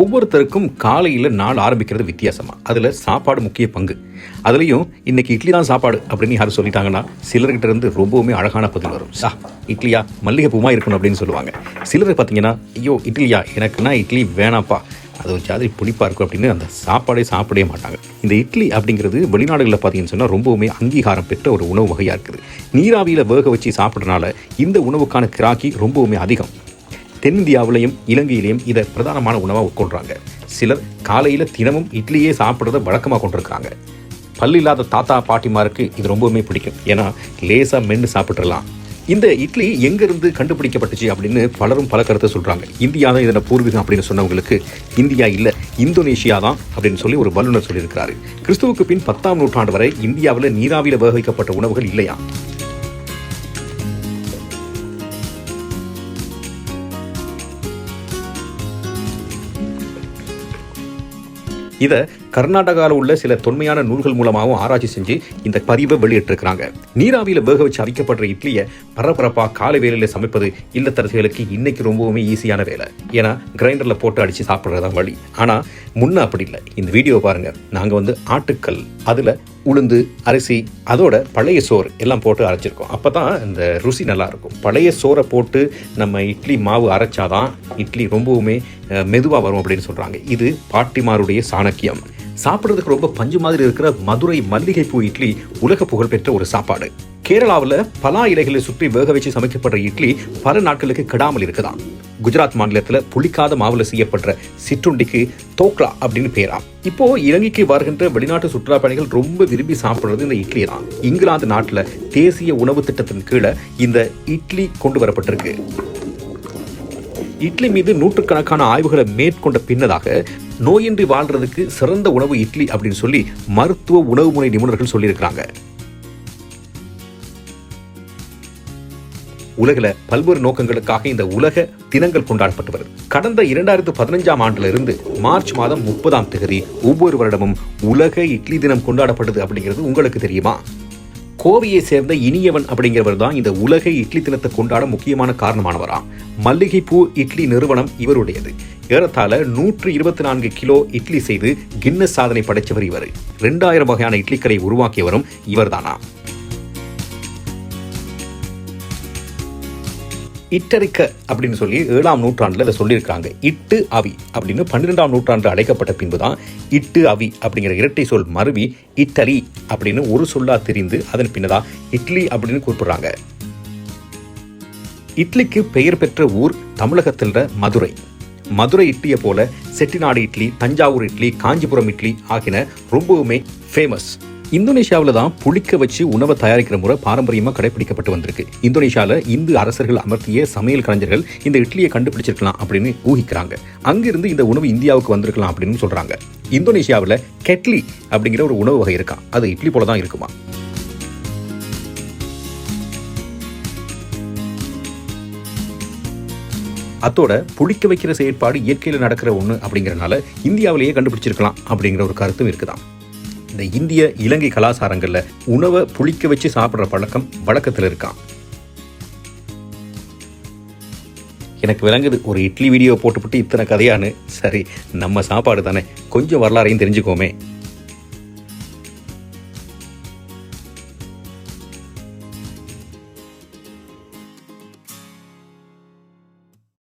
ஒவ்வொருத்தருக்கும் காலையில் நாள் ஆரம்பிக்கிறது வித்தியாசமாக அதில் சாப்பாடு முக்கிய பங்கு. அதுலேயும் இன்னைக்கு இட்லி தான் சாப்பாடு அப்படின்னு யாரும் சொல்லிட்டாங்கன்னா சிலர்கிட்ட இருந்து ரொம்பவுமே அழகான பதில் வரும். சா இட்லியா? மல்லிகை பூமா இருக்கணும் அப்படின்னு சொல்லுவாங்க. சிலர் பார்த்தீங்கன்னா ஐயோ இட்லியா? எனக்குன்னா இட்லி வேணாப்பா அது ஒரு ஜாதி புளிப்பாக இருக்கும் அப்படின்னு அந்த சாப்பாடே சாப்பிடவே மாட்டாங்க. இந்த இட்லி அப்படிங்கிறது வெளிநாடுகளில் பார்த்தீங்கன்னு சொன்னால் ரொம்பவுமே அங்கீகாரம் பெற்ற ஒரு உணவு வகையாக இருக்குது. நீராவியில் வேக வச்சு சாப்பிட்றனால இந்த உணவுக்கான கிராக்கி ரொம்பவுமே அதிகம். தென்னிந்தியாவிலையும் இலங்கையிலையும் இதை பிரதானமான உணவாக உட்கொள்கிறாங்க சிலர் காலையில் தினமும் இட்லியே சாப்பிட்றத வழக்கமாக கொண்டிருக்காங்க பல்லு இல்லாத தாத்தா பாட்டிமாருக்கு இது ரொம்பவுமே பிடிக்கும். ஏன்னா லேசாக மென்று சாப்பிட்றலாம் இந்த இட்லி எங்கேருந்து கண்டுபிடிக்கப்பட்டுச்சு அப்படின்னு பலரும் பல கருத்தை சொல்கிறாங்க இந்தியா தான் இதனை பூர்வீகம் அப்படின்னு சொன்னவங்களுக்கு இந்தியா இல்லை இந்தோனேஷியா தான் அப்படின்னு சொல்லி ஒரு வல்லுநர் சொல்லியிருக்கிறாரு. கிறிஸ்துவுக்கு பின் பத்தாம் நூற்றாண்டு வரை இந்தியாவில் நீராவியில் வேக வைக்கப்பட்ட உணவுகள் இல்லையா? இதை கர்நாடகாவில் உள்ள சில தொன்மையான நூல்கள் மூலமாகவும் ஆராய்ச்சி செஞ்சு இந்த பதிவை வெளியிட்டிருக்கிறாங்க. நீராவியில் வேக வச்சு அவிக்கப்படுற இட்லியை பரபரப்பாக காலை வேலையில் சமைப்பது இல்லத்தரசிகளுக்கு இன்னைக்கு ரொம்பவுமே ஈஸியான வேலை. ஏன்னா கிரைண்டரில் போட்டு அடித்து சாப்பிட்றதான் வழி. ஆனால் முன்ன அப்படி இல்லை. இந்த வீடியோ பாருங்கள் நாங்கள் வந்து ஆட்டுக்கல் அதில் உளுந்து அரிசி அதோட பழைய சோறு எல்லாம் போட்டு அரைச்சிருக்கோம். அப்போ தான் இந்த ருசி நல்லாயிருக்கும். பழைய சோறை போட்டு நம்ம இட்லி மாவு அரைச்சாதான் இட்லி ரொம்பவுமே மெதுவாக வரும் அப்படின்னு சொல்கிறாங்க இது பாட்டிமாருடைய சாணக்கியம் சாப்பிட்றதுக்கு ரொம்ப பஞ்சு மாதிரி இருக்கிற மதுரை மல்லிகைப்பூ இட்லி உலக புகழ்பெற்ற ஒரு சாப்பாடு. கேரளாவில் பலா இலைகளை சுற்றி வேக வச்சு சமைக்கப்படுற இட்லி பல நாட்களுக்கு கெடாமல் இருக்குதாம். குஜராத் மாநிலத்தில் புளிக்காத மாவுல செய்யப்படுற சிற்றுண்டிக்கு தோக்லா அப்படின்னு பேரா இப்போ இலங்கைக்கு வருகின்ற வெளிநாட்டு சுற்றுலா பயணிகள் ரொம்ப விரும்பி சாப்பிட்றது இந்த இட்லி தான் இங்கிலாந்து நாட்டில் தேசிய உணவு திட்டத்தின் கீழே இந்த இட்லி கொண்டு வரப்பட்டிருக்கு. இட்லி மீது நூற்றுக்கணக்கான ஆய்வுகளை மேற்கொண்ட பின்னதாக நோயின்றி வாழ்றதுக்கு சிறந்த உணவு இட்லி அப்படின்னு சொல்லி மருத்துவ உணவு முறை நிபுணர்கள் சொல்லியிருக்கிறாங்க. உலகில் பல்வேறு நோக்கங்களுக்காக இந்த உலக தினங்கள் கொண்டாடப்பட்டு வருது கடந்த இரண்டாயிரத்து பதினஞ்சாம் ஆண்டுல இருந்து மார்ச் மாதம் முப்பதாம் தேதி ஒவ்வொரு வருடமும் உலக இட்லி தினம் கொண்டாடப்படுது அப்படிங்கிறது உங்களுக்கு தெரியுமா? கோவையை சேர்ந்த இனியவன் அப்படிங்கிறவர் தான் இந்த உலக இட்லி தினத்தை கொண்டாட முக்கியமான காரணமானவராம் மல்லிகைப்பூ இட்லி நிறுவனம் இவருடையது. ஏறத்தாழ நூற்று இருபத்தி நான்கு கிலோ இட்லி செய்து கின்னஸ் சாதனை படைச்சவர் இவர். ரெண்டாயிரம் வகையான இட்லி உருவாக்கியவரும் இவர்தானா. இட்டரிக்க அப்படின்னு சொல்லி ஏழாம் நூற்றாண்டில் இதை சொல்லியிருக்காங்க. இட்டு அவி அப்படின்னு பன்னிரெண்டாம் நூற்றாண்டு அழைக்கப்பட்ட பின்பு தான் இட்டு அவி அப்படிங்கிற இரட்டை சொல் மருவி இட்டலி அப்படின்னு ஒரு சொல்லா தெரிந்து அதன் பின்னதான் இட்லி அப்படின்னு கூப்பிடுறாங்க இட்லிக்கு பெயர் பெற்ற ஊர் தமிழகத்தில் மதுரை. மதுரை இட்லியை போல செட்டிநாடு இட்லி தஞ்சாவூர் இட்லி காஞ்சிபுரம் இட்லி ஆகியன ரொம்பவுமே ஃபேமஸ் இந்தோனேஷியாவில் தான் புளிக்க வச்சு உணவை தயாரிக்கிற முறை பாரம்பரியமாக கடைபிடிக்கப்பட்டு வந்திருக்கு. இந்தோனேஷியாவில் இந்து அரசர்கள் அமர்த்திய சமையல் கலைஞர்கள் இந்த இட்லியை கண்டுபிடிச்சிருக்கலாம் அப்படின்னு ஊகிக்கிறாங்க. அங்கிருந்து இந்த உணவு இந்தியாவுக்கு வந்திருக்கலாம் அப்படின்னு சொல்றாங்க. இந்தோனேஷியாவில் கெட்லி அப்படிங்கிற ஒரு உணவு வகை இருக்கான் அது இட்லி போல தான் இருக்குமா? அத்தோட புளிக்க வைக்கிற செயற்பாடு இயற்கையில் நடக்கிற ஒன்று அப்படிங்கிறனால இந்தியாவிலேயே கண்டுபிடிச்சிருக்கலாம் அப்படிங்கிற ஒரு கருத்தும் இருக்குதான் இந்த இந்திய இலங்கை கலாச்சாரங்களில் உணவை புளிக்க வச்சு சாப்பிட்ற பழக்கம் வழக்கத்தில் இருக்கான் எனக்கு விளங்குது ஒரு இட்லி வீடியோ போட்டுவிட்டு இத்தனை கதையான்னு. சரி நம்ம சாப்பாடு தானே. கொஞ்சம் வரலாறையும் தெரிஞ்சுக்கோமே.